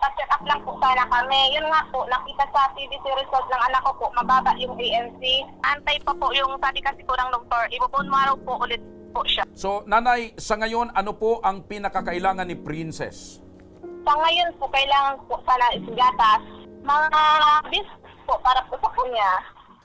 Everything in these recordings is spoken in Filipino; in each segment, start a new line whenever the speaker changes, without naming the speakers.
Nagpa-check up lang po sana kami. Yun nga po, nakita sa CBC result ng anak ko po, mababa yung ANC. Antay pa po yung sabi kasi po ng doktor, ibubun araw po ulit po siya.
So, nanay, sa ngayon, ano po ang pinakakailangan ni Princess?
Sa ngayon po, kailangan po sana is gatas. Mga bis po para po sa kanya.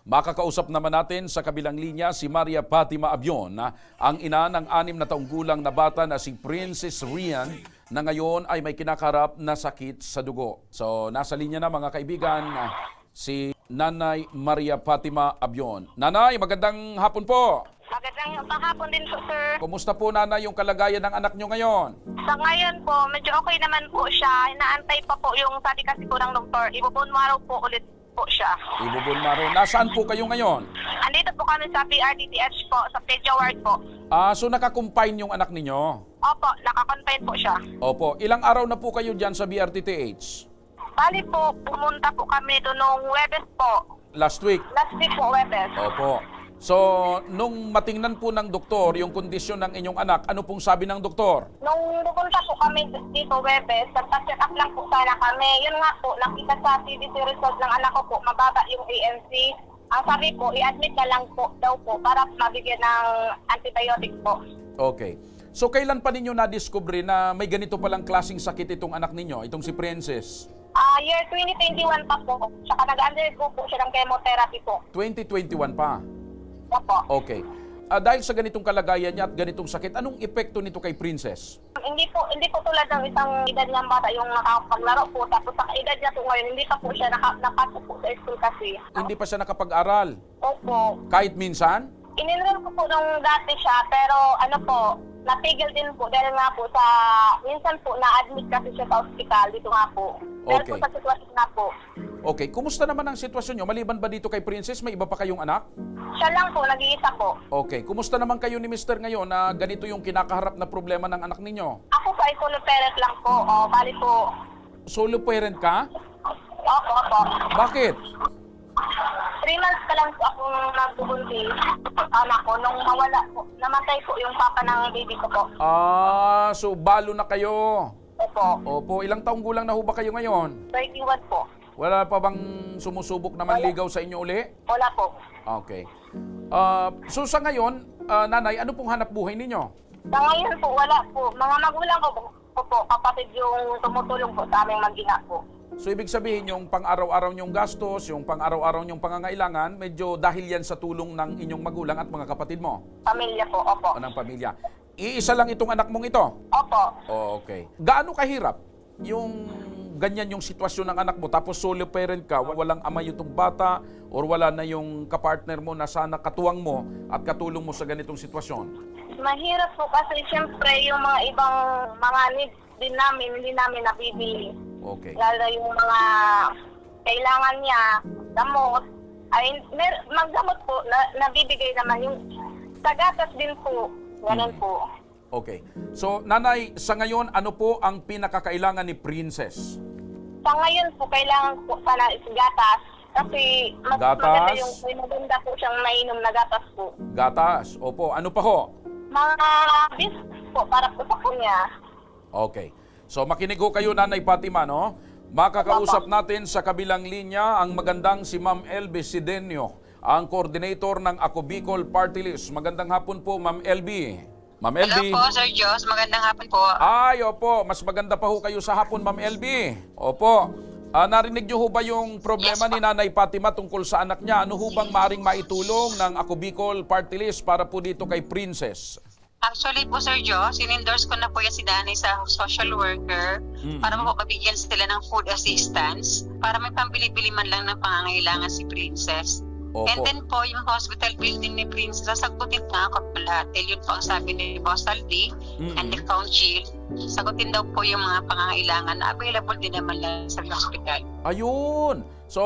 Makakausap naman natin sa kabilang linya si Maria Fatima Abion, ang ina ng anim na taong gulang na bata na si Princess Rian na ngayon ay may kinakarap na sakit sa dugo. So, nasa linya na mga kaibigan, ah, si Nanay Maria Fatima Abion. Nanay, magandang hapon po.
Magandang panghapon din po, sir.
Kumusta po nanay yung kalagayan ng anak nyo ngayon?
Sa ngayon po, medyo okay naman po siya. Inaantay pa po yung sabi kasi po ng doktor, ibubun araw po ulit po siya.
Ibubun Maro, nasaan po kayo ngayon?
Andito po kami sa PRDTH po, sa Pedia Ward po.
Ah, so nakakumpine yung anak ninyo?
Opo, nakakonfine po siya.
Opo, ilang araw na po kayo dyan sa BRTTH?
Bali po, pumunta po kami doon nung Webes po.
Last week?
Last week po, Webes.
Opo. So, nung matingnan po ng doktor yung kondisyon ng inyong anak, ano pong sabi ng doktor?
Nung pupunta po kami dito, Webes, nagpa-check up lang po sana kami. Yun nga po, nakita sa CBC result ng anak ko po, mababa yung ANC. Ang sabi po, i-admit na lang po daw po para mabigyan ng antibiotic po.
Okay. So, kailan pa ninyo na-discover na may ganito palang klasing sakit itong anak ninyo, itong si Princess?
Ah, year 2021 pa po, saka nag-undergo po siya ng chemotherapy po.
2021 pa.
Opo.
Okay. Ah, dahil sa ganitong kalagayan niya at ganitong sakit, anong epekto nito kay Princess?
Hindi po hindi po tulad ng isang edad niyang bata yung nakapaglaro po tapos sa edad niya po ngayon hindi pa po siya naka, napasok po sa school kasi.
Hindi pa siya nakapag-aral.
Opo.
Kahit minsan?
Inenroll ko po nung dati siya pero ano po napigil din po dahil nga po sa minsan po na-admit kasi siya sa ospital dito nga po. Dahil
Okay.
po sa sitwasyon nga po.
Okay, kumusta naman ang sitwasyon nyo? Maliban ba dito kay Princess, may iba pa kayong anak?
Siya lang po nag-iisa po.
Okay, kumusta naman kayo ni Mr. ngayon na ganito yung kinakaharap na problema ng anak ninyo?
Ako po ay solo parent lang po. O, bali po.
Solo parent ka?
Opo, opo.
Bakit?
Three months pa lang po akong nagbubuntis. Anak ko, nung mawala po, namatay po yung papa ng baby ko po.
Ah, so balo na kayo.
Opo.
Opo, ilang taong gulang na ho ba kayo ngayon?
31 po.
Wala pa bang sumusubok na manligaw sa inyo uli?
Wala po.
Okay. Ah, so sa ngayon, ah, nanay, ano pong hanap buhay ninyo?
Sa ngayon po, wala po. Mga magulang ko po, po, po kapatid yung tumutulong po sa aming mag-ina po.
So ibig sabihin yung pang-araw-araw nyong gastos, yung pang-araw-araw nyong pangangailangan, medyo dahil yan sa tulong ng inyong magulang at mga kapatid mo
Pamilya po, opo.
o ng pamilya. Iisa lang itong anak mong ito?
Opo.
Oh, okay. Gaano kahirap yung ganyan yung sitwasyon ng anak mo tapos solo parent ka, walang ama itong bata or wala na yung kapartner mo na sana katuwang mo at katulong mo sa ganitong sitwasyon?
Mahirap po kasi siyempre yung mga ibang mga needs din namin, hindi namin nabibili.
Okay.
Lalo yung mga kailangan niya, gamot. Ay, mer maggamot po, na, nabibigay naman yung sa gatas din po. Ganun po.
Okay. So, nanay, sa ngayon, ano po ang pinakakailangan ni Princess?
Sa ngayon po, kailangan po sana is gatas. Kasi mas
Gatas?
maganda yung may maganda po siyang nainom na gatas po.
Gatas. Opo. Ano pa ho?
Mga bis po para po sa kanya.
Okay. So makinig ho kayo Nanay Fatima, no? Makakausap natin sa kabilang linya ang magandang si Ma'am LB Sidenio, ang coordinator ng Ako Bicol Party List. Magandang hapon po, Ma'am LB. Ma'am
Hello
LB.
po, Sir Joss. Magandang hapon po.
Ay, opo. Mas maganda pa ho kayo sa hapon, Ma'am LB. Opo. Ah, narinig niyo ho ba yung problema
Yes,
ni Nanay Fatima tungkol sa anak niya? Ano ho bang maring maitulong ng Ako Bicol Party List para po dito kay Princess?
Actually po, Sir Joss, in-endorse ko na po yan si Danny sa social worker
Mm.
para po mabigyan sila ng food assistance para may pambili-bili man lang ng pangangailangan si Princess.
Opo.
And then po, yung hospital building ni Princess, sasagutin na ako po lahat. Dahil yun po ang sabi ni Boss Aldi
Mm-mm.
and the council. Sagutin daw po yung mga pangangailangan na available din naman lang sa hospital.
Ayun! So,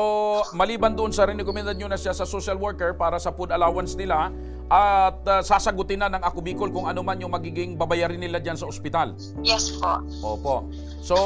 maliban doon sa rin-recommended nyo na siya sa social worker para sa food allowance nila at uh, sasagutin na ng Ako Bicol kung ano man yung magiging babayarin nila dyan sa ospital.
Yes po.
Opo. So,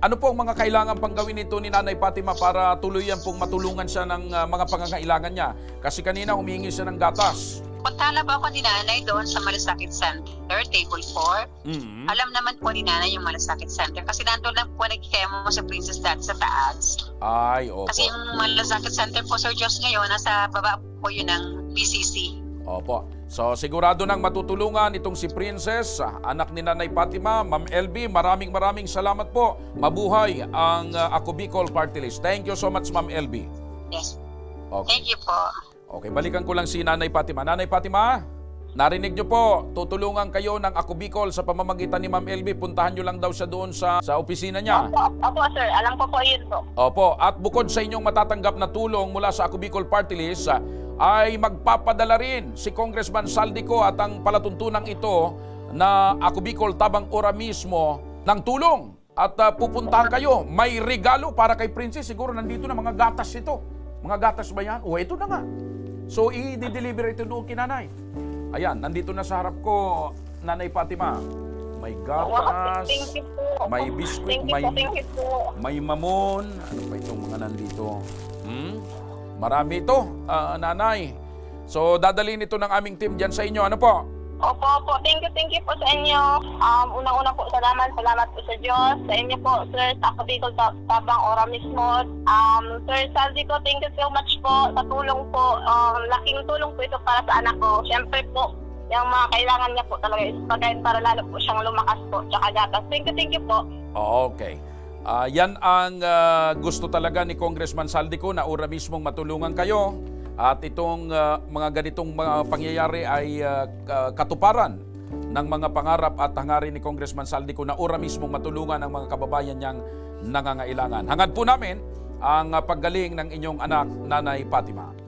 ano po ang mga kailangan pang gawin nito ni Nanay Fatima para tuluyan pong matulungan siya ng uh, mga pangangailangan niya? Kasi kanina humingi siya ng gatas.
Punta na ba ako ni nanay doon sa Malasakit Center, table 4?
Mm.
Alam naman po ni nanay yung Malasakit Center kasi nandun lang po nagkikemo sa Princess dati sa taas.
Ay, opo.
Kasi yung Malasakit Center po, Sir Diyos ngayon, nasa baba po yun ng BCC.
Opo. So sigurado nang matutulungan itong si Princess, anak ni Nanay Fatima, Ma'am LB, maraming maraming salamat po. Mabuhay ang uh, Ako Bicol Party List. Thank you so much, Ma'am LB.
Yes.
Okay.
Thank you po.
Okay, balikan ko lang si Nanay Fatima. Nanay Fatima, narinig niyo po, tutulungan kayo ng Ako Bicol sa pamamagitan ni Ma'am LB. Puntahan niyo lang daw siya doon sa, sa opisina niya.
Opo, opo, sir. Alam ko po yun po.
Opo, at bukod sa inyong matatanggap na tulong mula sa Ako Bicol Party List, ay magpapadala rin si Congressman Saldico at ang palatuntunang ito na Ako Bicol Tabang Ora mismo ng tulong. At ah, pupuntahan kayo, may regalo para kay Princess. Siguro nandito na mga gatas ito. Mga gatas ba yan? O, ito na nga. So, i-deliver ito doon kay nanay. Ayan, nandito na sa harap ko, Nanay Fatima. May
Wow,
gatas,
po.
may biskuit, may may mamon. Ano pa itong mga nandito? Hmm? Marami ito, ah, nanay. So, dadalhin ito ng aming team dyan sa inyo. Ano po?
Opo, opo. Thank you, thank you po sa inyo. Um, unang-una po, salamat. Salamat po sa Diyos. Sa inyo po, Sir, sa Kabicol Ta- Tabang Ora mismo. Um, Sir Saldi ko, thank you so much po sa tulong po. Um, laking tulong po ito para sa anak ko. Siyempre po, yung mga kailangan niya po talaga is pagkain para lalo po siyang lumakas po. Tsaka gatas. Thank you, thank you po.
Okay. Ah, yan ang ah, gusto talaga ni Congressman Saldico na ura mismong matulungan kayo. At itong ah, mga ganitong mga pangyayari ay ka- katuparan ng mga pangarap at hangarin ni Congressman Saldico na ura mismong matulungan ang mga kababayan niyang nangangailangan. Hangad po namin ang paggaling ng inyong anak, Nanay Fatima.